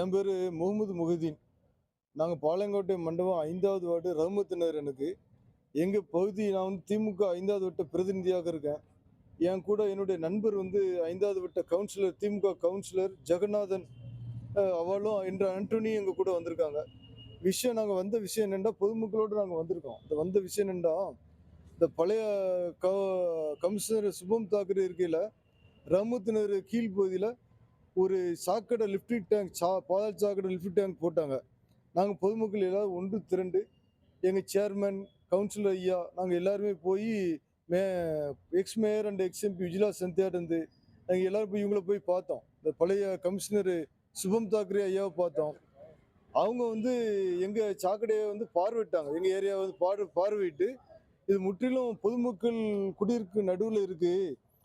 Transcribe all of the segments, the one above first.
என் பேர் முகமது முஹிதீன். நாங்கள் பாளையங்கோட்டை மண்டபம் ஐந்தாவது வார்டு ரகுமத்தினர் எனக்கு. எங்கள் பகுதி நான் வந்து திமுக ஐந்தாவது வட்ட பிரதிநிதியாக இருக்கேன். என் கூட என்னுடைய நண்பர் வந்து ஐந்தாவது வட்ட கவுன்சிலர் திமுக கவுன்சிலர் ஜெகநாதன் அவளும் என்ற ஆண்டோனி எங்கள் கூட வந்திருக்காங்க. விஷயம் நாங்கள் வந்த விஷயம் என்னென்னா பொதுமக்களோடு நாங்கள் வந்திருக்கோம். இந்த வந்த விஷயம் என்னென்னா இந்த பழைய க கமிஷனர் சுபம் தாக்கரே இருக்கையில் ரமுத்தினர் நகர் கீழ்ப்பகுதியில் ஒரு சாக்கடை லிஃப்டி டேங்க் சா பாதாள சாக்கடை லிஃப்டி டேங்க் போட்டாங்க. நாங்கள் பொதுமக்கள் எல்லாரும் ஒன்று திரண்டு எங்கள் சேர்மன் கவுன்சிலர் ஐயா நாங்கள் எல்லாருமே போய் மே ex mayor and ex MP Vijila Sathyananth நாங்கள் எல்லோரும் போய் இவங்கள போய் பார்த்தோம். இந்த பழைய கமிஷனர் சுபம் தாக்கரே ஐயாவை பார்த்தோம். அவங்க வந்து எங்கள் சாக்கடையை வந்து பார்வையிட்டாங்க. எங்கள் ஏரியாவை வந்து பார் பார்வையிட்டு இது முற்றிலும் பொதுமக்கள் குடியிருக்கு நடுவில் இருக்குது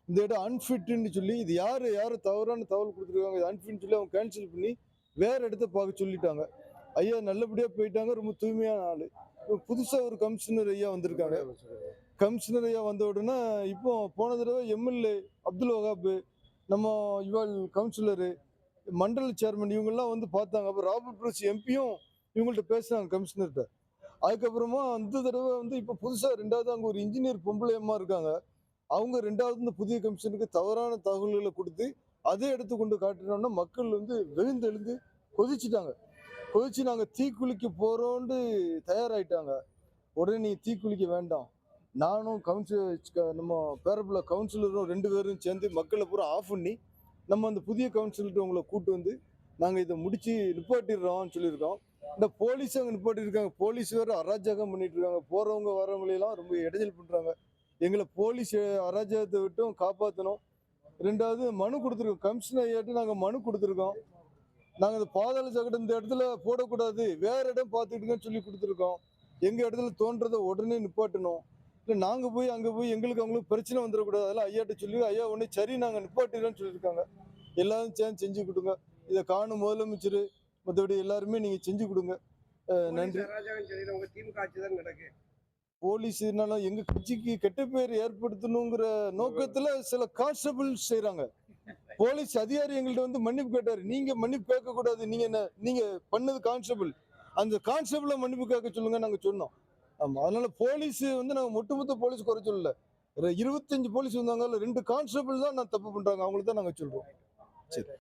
இந்த இடம் அன்ஃபிட்னு சொல்லி இது யார் யார் தவறான தகவல் கொடுத்துருக்காங்க இது அன்ஃபிட்னு சொல்லி அவங்க கேன்சல் பண்ணி வேறு இடத்த பார்க்க சொல்லிட்டாங்க. ஐயா நல்லபடியாக போயிட்டாங்க ரொம்ப தூய்மையான ஆள். இப்போ புதுசாக ஒரு கமிஷனர் ஐயா வந்திருக்காங்க. கமிஷனர் ஐயா வந்த உடனே இப்போ போன தடவை எம்எல்ஏ அப்துல் வகாப் நம்ம இவாள் கவுன்சிலரு மண்டல சேர்மன் இவங்கெல்லாம் வந்து பார்த்தாங்க. அப்போ ராபர்ட் ப்ரூஸ் எம்பியும் இவங்கள்ட்ட பேசுனாங்க கமிஷனர்கிட்ட அதுக்கப்புறமா அந்த தடவை வந்து இப்போ புதுசாக ரெண்டாவது அங்கே ஒரு இன்ஜினியர் பொம்பளையம்மா இருக்காங்க. அவங்க ரெண்டாவது இந்த புதிய கமிஷனுக்கு தவறான தகவல்களை கொடுத்து அதே எடுத்து கொண்டு காட்டினோம்னா மக்கள் வந்து விழுந்தெழுந்து கொதிச்சிட்டாங்க. கொதிச்சு நாங்கள் தீக்குளிக்க போகிறோன்ட்டு தயாராகிட்டாங்க உடனே நீ தீக்குளிக்க வேண்டாம். நானும் கவுன்சில் நம்ம பேரப்பில் கவுன்சிலரும் ரெண்டு பேரும் சேர்ந்து மக்களை பூரா ஆஃப் பண்ணி நம்ம அந்த புதிய கவுன்சிலர்கிட்ட உங்களை கூட்டு வந்து நாங்கள் இதை முடித்து நிப்பாட்டிடுறோம்னு சொல்லியிருக்கோம். இந்த போலீஸ் அங்கே நிப்பாட்டியிருக்காங்க. போலீஸ் வேறு அராஜகம் பண்ணிட்டு இருக்காங்க. போகிறவங்க வரவங்களையெல்லாம் ரொம்ப இடைஞ்சல் பண்ணுறாங்க எங்களை போலீஸ் அராஜகத்தை விட்டும் காப்பாற்றணும் ரெண்டாவது மனு கொடுத்துருக்கோம். கமிஷனர் ஐயாட்டு நாங்கள் மனு கொடுத்துருக்கோம். நாங்கள் இந்த பாதாள சாக்கடை இந்த இடத்துல போடக்கூடாது. வேற இடம் பார்த்துக்கிட்டுங்கன்னு சொல்லி கொடுத்துருக்கோம். எங்கள் இடத்துல தோன்றதை உடனே நிப்பாட்டணும். இல்லை நாங்கள் போய் அங்கே போய் எங்களுக்கு அவங்களுக்கு பிரச்சனை வந்துடக்கூடாது. அதெல்லாம் ஐயாட்ட சொல்லி ஐயா உடனே சரி நாங்கள் நிப்பாட்டிடுறோம்னு சொல்லியிருக்காங்க. எல்லாரும் சேர்ந்து செஞ்சு கொடுங்க. இதை காணும் முதலமைச்சர் மற்றபடி எல்லாருமே நீங்கள் செஞ்சு கொடுங்க. நன்றி. திமுக ஆட்சி தான் நடக்கு போலீஸ்னாலும் எங்க கட்சிக்கு கெட்ட பேர் ஏற்படுத்தணுங்கிற நோக்கத்துல சில கான்ஸ்டபிள் செய்யறாங்க போலீஸ் அதிகாரி எங்கள்ட்ட வந்து மன்னிப்பு கேட்டாரு. நீங்க மன்னிப்பு கேட்க கூடாது நீங்க என்ன நீங்க பண்ணது கான்ஸ்டபிள். அந்த கான்ஸ்டபிள மன்னிப்பு கேட்க சொல்லுங்க நாங்க சொன்னோம். ஆமா அதனால போலீஸ் வந்து நாங்க ஒட்டுமொத்த போலீஸ் குறை சொல்லல. இருபத்தஞ்சு போலீஸ் வந்தாங்க. ரெண்டு கான்ஸ்டபிள் தான் நான் தப்பு பண்றாங்க. அவங்களுக்கு தான் நாங்க சொல்றோம். சரி.